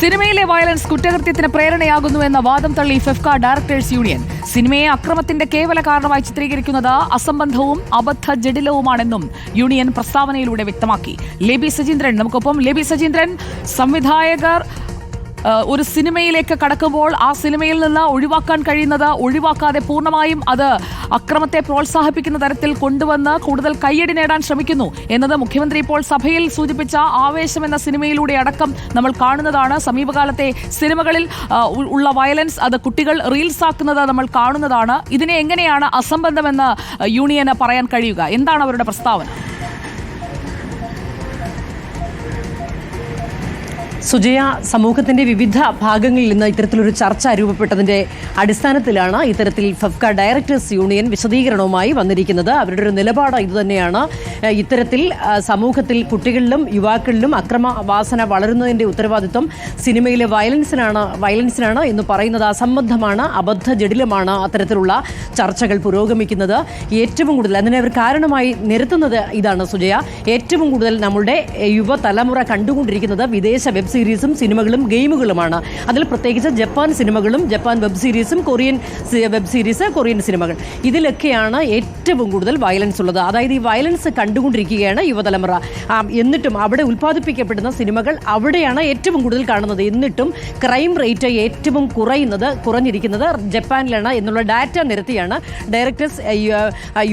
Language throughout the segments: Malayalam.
സിനിമയിലെ വയലൻസ് കുറ്റകൃത്യത്തിന് പ്രേരണയാകുന്നുവെന്ന വാദം തള്ളി ഫെഫ്ക ഡയറക്ടേഴ്സ് യൂണിയൻ. സിനിമയെ അക്രമത്തിന്റെ കേവല കാരണമായി ചിത്രീകരിക്കുന്നത് അസംബന്ധവും അബദ്ധ ജഡിലവുമാണെന്നും യൂണിയൻ പ്രസ്താവനയിലൂടെ വ്യക്തമാക്കി. ലേബി സജീന്ദ്രൻ നമുക്കൊപ്പം. ലേബി സജീന്ദ്രൻ സംവിധായകർ ഒരു സിനിമയിലേക്ക് കടക്കുമ്പോൾ ആ സിനിമയിൽ നിന്ന് ഒഴിവാക്കാൻ കഴിയുന്നത് ഒഴിവാക്കാതെ പൂർണമായും അത് അക്രമത്തെ പ്രോത്സാഹിപ്പിക്കുന്ന തരത്തിൽ കൊണ്ടുവന്ന് കൂടുതൽ കയ്യടി നേടാൻ ശ്രമിക്കുന്നു എന്നത് മുഖ്യമന്ത്രി ഇപ്പോൾ സഭയിൽ സൂചിപ്പിച്ച ആവേശം എന്ന സിനിമയിലൂടെ അടക്കം നമ്മൾ കാണുന്നതാണ്. സമീപകാലത്തെ സിനിമകളിൽ ഉള്ള വയലൻസ് അത് കുട്ടികൾ റീൽസ് ആക്കുന്നത് നമ്മൾ കാണുന്നതാണ്. ഇതിനെ എങ്ങനെയാണ് അസംബന്ധമെന്ന് യൂണിയന് പറയാൻ കഴിയുക? എന്താണ് അവരുടെ പ്രസ്താവന? സുജയ സമൂഹത്തിന്റെ വിവിധ ഭാഗങ്ങളിൽ നിന്ന് ഇത്തരത്തിലൊരു ചർച്ച രൂപപ്പെട്ടതിന്റെ അടിസ്ഥാനത്തിലാണ് ഇത്തരത്തിൽ ഫെഫ്ക ഡയറക്ടേഴ്സ് യൂണിയൻ വിശദീകരണവുമായി വന്നിരിക്കുന്നത്. അവരുടെ ഒരു നിലപാട് ഇതുതന്നെയാണ്. ഇത്തരത്തിൽ സമൂഹത്തിൽ കുട്ടികളിലും യുവാക്കളിലും അക്രമവാസന വളരുന്നതിന്റെ ഉത്തരവാദിത്വം സിനിമയിലെ വയലൻസിനാണ് വയലൻസിനാണ് എന്ന് പറയുന്നത് അസംബന്ധമാണ് അബദ്ധ ജടിലമാണ് അത്തരത്തിലുള്ള ചർച്ചകൾ പുരോഗമിക്കുന്നത്. ഏറ്റവും കൂടുതൽ അതിനെ അവർ കാരണമായി നിരത്തുന്നത് ഇതാണ് സുജയ. ഏറ്റവും കൂടുതൽ നമ്മുടെ യുവതലമുറ കണ്ടുകൊണ്ടിരിക്കുന്നത് വിദേശ വെബ് സീരീസും സിനിമകളും ഗെയിമുകളുമാണ്. അതിൽ പ്രത്യേകിച്ച് ജപ്പാൻ സിനിമകളും ജപ്പാൻ വെബ് സീരീസും കൊറിയൻ വെബ് സീരീസ് കൊറിയൻ സിനിമകൾ. ഇതിലൊക്കെയാണ് ഏറ്റവും കൂടുതൽ വയലൻസ് ഉള്ളത്. അതായത് ഈ വയലൻസ് കണ്ടുകൊണ്ടിരിക്കുകയാണ് യുവതലമുറ. എന്നിട്ടും അവിടെ ഉൽപ്പാദിപ്പിക്കപ്പെടുന്ന സിനിമകൾ അവിടെയാണ് ഏറ്റവും കൂടുതൽ കാണുന്നത്. എന്നിട്ടും ക്രൈം റേറ്റ് ഏറ്റവും കുറയുന്നത് കുറഞ്ഞിരിക്കുന്നത് ജപ്പാനിലാണ് എന്നുള്ള ഡാറ്റ നിരത്തിയാണ് ഡയറക്ടേഴ്സ്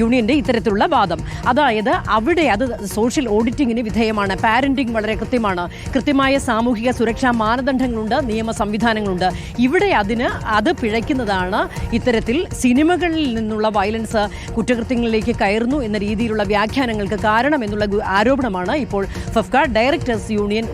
യൂണിയന്റെ ഇത്തരത്തിലുള്ള വാദം. അതായത് അവിടെ അത് സോഷ്യൽ ഓഡിറ്റിങ്ങിന് വിധേയമാണ്. പാരന്റിംഗ് വളരെ കൃത്യമാണ്. കൃത്യമായ സാമൂഹിക സുരക്ഷാ മാനദണ്ഡങ്ങളുണ്ട് നിയമ സംവിധാനങ്ങളുണ്ട്. ഇവിടെ അതിന് അത് പിഴയ്ക്കുന്നതാണ് ഇത്തരത്തിൽ സിനിമകളിൽ നിന്നുള്ള വയലൻസ് കുറ്റകൃത്യങ്ങളിലേക്ക് കയറുന്നു എന്ന രീതിയിലുള്ള വ്യാഖ്യാനങ്ങൾക്ക് കാരണം എന്നുള്ള ആരോപണമാണ് ഇപ്പോൾ ഫെഫ്ക ഡയറക്ടേഴ്സ് യൂണിയൻ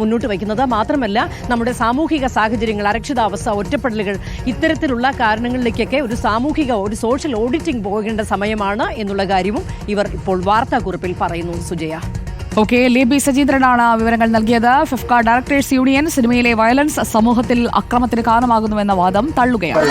മുന്നോട്ട് വയ്ക്കുന്നത്. മാത്രമല്ല നമ്മുടെ സാമൂഹിക സാഹചര്യങ്ങൾ അരക്ഷിതാവസ്ഥ ഒറ്റപ്പെടലുകൾ ഇത്തരത്തിലുള്ള കാരണങ്ങളിലേക്കൊക്കെ ഒരു സാമൂഹിക ഒരു സോഷ്യൽ ഓഡിറ്റിംഗ് പോകേണ്ട സമയമാണ് എന്നുള്ള കാര്യവും ഇവർ ഇപ്പോൾ വാർത്താക്കുറിപ്പിൽ പറയുന്നു. സുജയ. ഓക്കെ ലേബി സജീന്ദ്രനാണ് വിവരങ്ങൾ നൽകിയത്. ഫിഫ്ക ഡയറക്ടേഴ്സ് യൂണിയൻ സിനിമയിലെ വയലൻസ് സമൂഹത്തിൽ അക്രമത്തിന് കാരണമാകുന്നുവെന്ന വാദം തള്ളുകയാണ്.